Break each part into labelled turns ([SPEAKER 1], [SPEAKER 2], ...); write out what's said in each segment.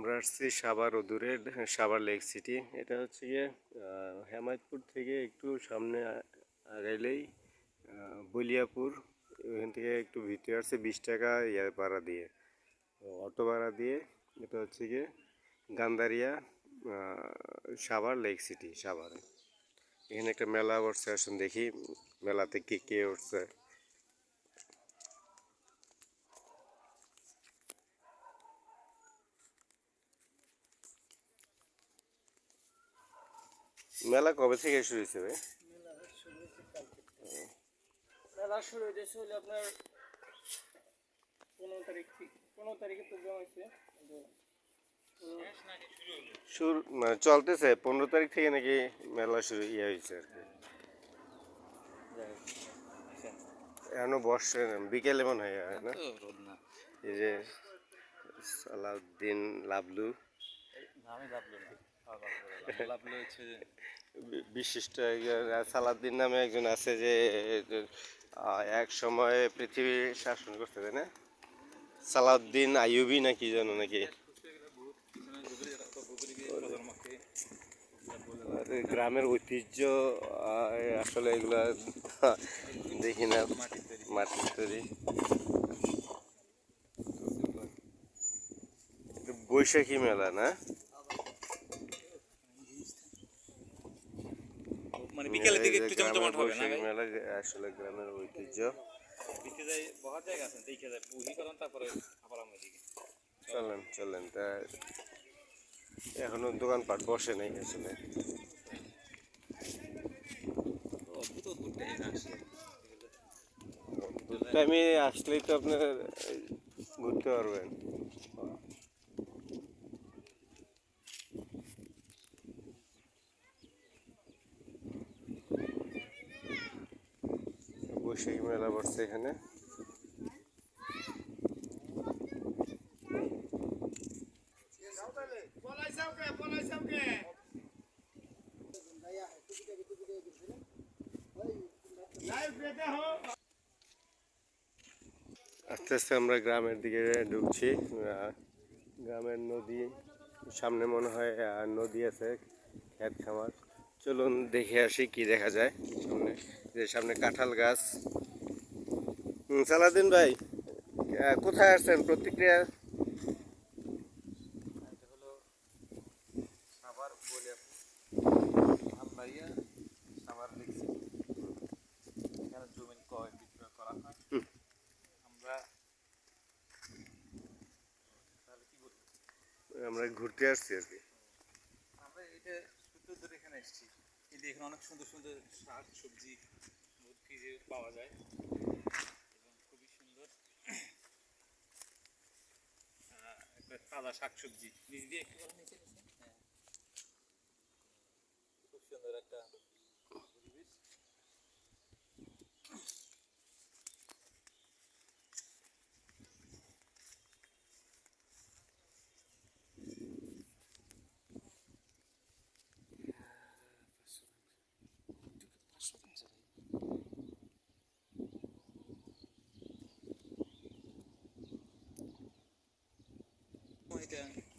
[SPEAKER 1] আমরা আসছি সাভার অদূরে সাভার লেক সিটি। এটা হচ্ছে গিয়ে হেমায়তপুর থেকে একটু সামনে আগাইলেই বলিয়াপুর। ওখান থেকে একটু ভিতরে আসছে বিশ টাকা ইয়ে ভাড়া দিয়ে অটো ভাড়া দিয়ে। এটা হচ্ছে গিয়ে গান্দারিয়া সাভার লেক সিটি, সাভারে। এখানে একটা মেলা বসছে আসুন দেখি, মেলাতে কে কে উঠছে মেলা কবে থেকে শুরু হয়েছে ভাই?
[SPEAKER 2] মেলা শুরু হয়েছে হলো আপনার পনেরো তারিখ পনেরো তারিখে প্রোগ্রাম হয়েছে।
[SPEAKER 1] শুরু মানে চলতেছে পনেরো তারিখ থেকে নাকি মেলা শুরু ইয়ে হয়েছে আর কি। এখনও বর্ষে বিকেলে মনে হয় হয় না? এই যে সালাউদ্দিন লাবলু।
[SPEAKER 3] আমি লাভলো না। লাভলো হচ্ছে
[SPEAKER 1] বিশিষ্ট একজন সালাউদ্দিন নামে একজন আছে যে এক সময় পৃথিবী শাসন করতে তাই না? সালাউদ্দিন আইয়ুবি নাকি জানো নাকি? গ্রামের ঐতিহ্য আসলে এগুলা দেখি না, মাটির তৈরি। বৈশাখী মেলা, না?
[SPEAKER 3] মানে বিকেলের দিকে একটু জমজমাট হবে না ভাই?
[SPEAKER 1] মেলা আসলে গ্রামের ঐতিহ্য।
[SPEAKER 3] বিকে যাই বহার জায়গা আছে দেখে যায় বুহি করেন তারপরে আবার আমরা দিকে
[SPEAKER 1] চলেন চলেন তা এখনও দোকানপাট বসে নাই আসলে।
[SPEAKER 3] অদ্ভুত অদ্ভুত। টাইম আসে
[SPEAKER 1] টাইমে আসলেই তো আপনার ঘুরতে পারবেন। বৈশাখী মেলা বসছে এখানে। আস্তে আস্তে আমরা গ্রামের দিকে ঢুকছি। গ্রামের নদী, সামনে মনে হয় নদী আছে খেত খামার। চলুন দেখে আসি কি দেখা যায় সামনে। যে সামনে কাঁঠাল গাছ। সালাদিন ভাই কোথায় আসছেন প্রতিক্রিয়া?
[SPEAKER 3] হয়। আমরা
[SPEAKER 1] ঘুরতে আসছি আর কি
[SPEAKER 3] আমরা এটা সূত্র ধরে এখানে এসেছি। কিন্তু এখানে অনেক সুন্দর সুন্দর শাক, সবজি কিছু পাওয়া যায়। এবং খুবই সুন্দর তাজা শাক সবজি। নিচ দিয়ে একটু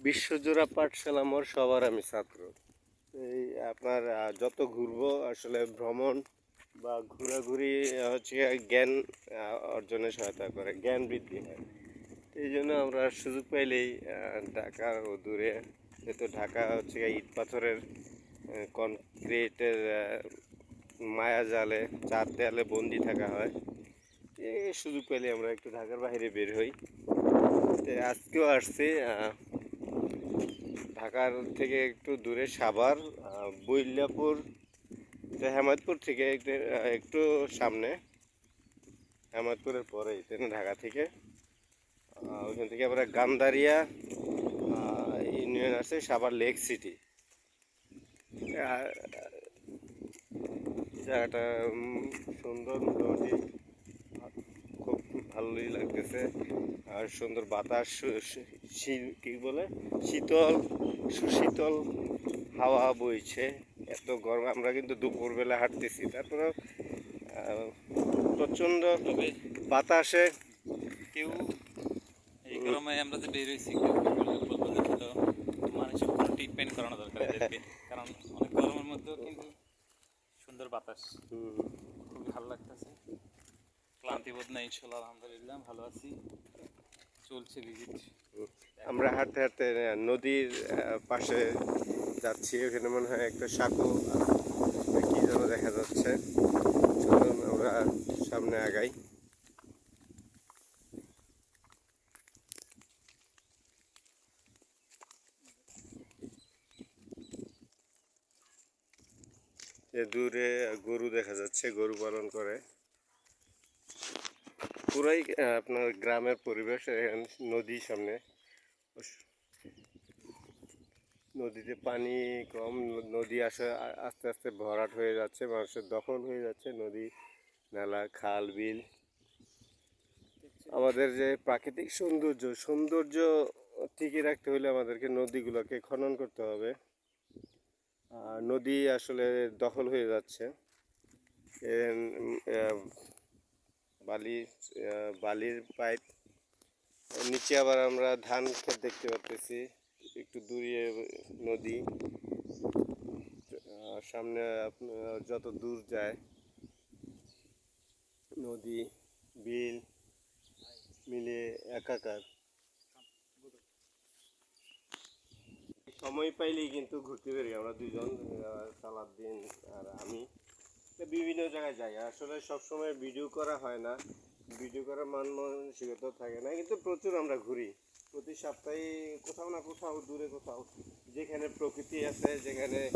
[SPEAKER 1] বিশ্বজোড়া পাঠশালা মোর সবার আমি ছাত্র। এই আপনার যত ঘুরবো, আসলে ভ্রমণ বা ঘোরাঘুরি হচ্ছে জ্ঞান অর্জনে সহায়তা করে, জ্ঞান বৃদ্ধি হয়। এই জন্য আমরা সুযোগ পাইলেই ঢাকা ও দূরে, যেহেতু ঢাকা হচ্ছে ইট পাথরের কনক্রিটের মায়া জালে, চার দেয়ালে বন্দি থাকা হয়। এই সুযোগ পেলে আমরা একটু ঢাকার বাইরে বের হই। আজকেও আসছি ঢাকার থেকে একটু দূরে সাভার বৈল্যাপুর হেমায়তপুর থেকে একটু সামনে। হেমায়তপুরের পরে এটা ঢাকা থেকে। আহ, ওইখান থেকে আমরা গান্দারিয়া ইউনিয়ন আছে সাভার লেক সিটি। জায়গাটা সুন্দর মোটামুটি খুব ভালোই লাগতেছে। আর সুন্দর বাতাস কি বলে? শীতল সুশীতল হাওয়া বইছে। এত গরম আমরা কিন্তু দুপুরবেলা হাঁটতেছি। তারপরে প্রচণ্ড বাতাসে
[SPEAKER 3] কেউ এই। গরমে আমরা যে বের হয়েছি মানুষের কোনো ট্রিটমেন্ট করানো দরকার কারণ অনেক গরমের মধ্যেও কিন্তু সুন্দর বাতাস। খুব ভালো লাগতেছে। ক্লান্তি বোধ নাই ইনশাল্লাহ আলহামদুলিল্লাহ ভালো আছি। চলছে ভিজিট
[SPEAKER 1] আমরা হাঁটতে হাঁটতে নদীর পাশে যাচ্ছি। ওখানে মনে হয় একটা সাঁকো কি যেন দেখা যাচ্ছে। চলুন আমরা সামনে আগাই। দূরে গরু দেখা যাচ্ছে, গরু পালন করে। পুরাই আপনার গ্রামের পরিবেশ এখানে নদী সামনে। নদীতে পানি কম, নদী আসে আস্তে আস্তে ভরাট হয়ে যাচ্ছে, মানুষের দখল হয়ে যাচ্ছে, নদী, নালা, খাল, বিল। আমাদের যে প্রাকৃতিক সৌন্দর্য সৌন্দর্য টিকিয়ে রাখতে হলে আমাদেরকে নদীগুলোকে খনন করতে হবে। নদী আসলে দখল হয়ে যাচ্ছে। বালি বালির পাইপ নিচে আবার আমরা ধান ক্ষেত দেখতে পাচ্ছি একটু দূরে নদী সামনে আপনার যত দূর যায়, নদী, বিল মিলে একাকার। সময় পাইলেই কিন্তু ঘুরতে বেরি আমরা দুজন সালাদ্দিন আর আমি। বিভিন্ন জায়গায় যাই। আসলে সবসময় ভিডিও করা হয় না। ভিডিও করার মান মানসিকতা থাকে না। কিন্তু প্রচুর আমরা ঘুরি। প্রতি সপ্তাহে কোথাও না কোথাও, দূরে কোথাও। যেখানে প্রকৃতি আছে, যেখানে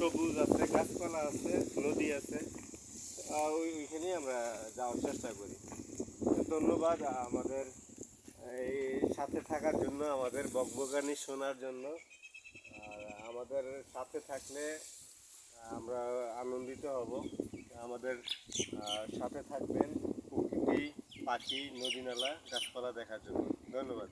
[SPEAKER 1] সবুজ আছে, গাছপালা আছে, নদী আছে ওইখানেই আমরা যাওয়ার চেষ্টা করি। ধন্যবাদ আমাদের, এই সাথে থাকার জন্য, আমাদের বকবগানি শোনার জন্য। আর আমাদের সাথে থাকলে আমরা আনন্দিত হব। আমাদের সাথে থাকবেন প্রকৃতি পাখি নদী নালা গাছপালা দেখার জন্য। ধন্যবাদ।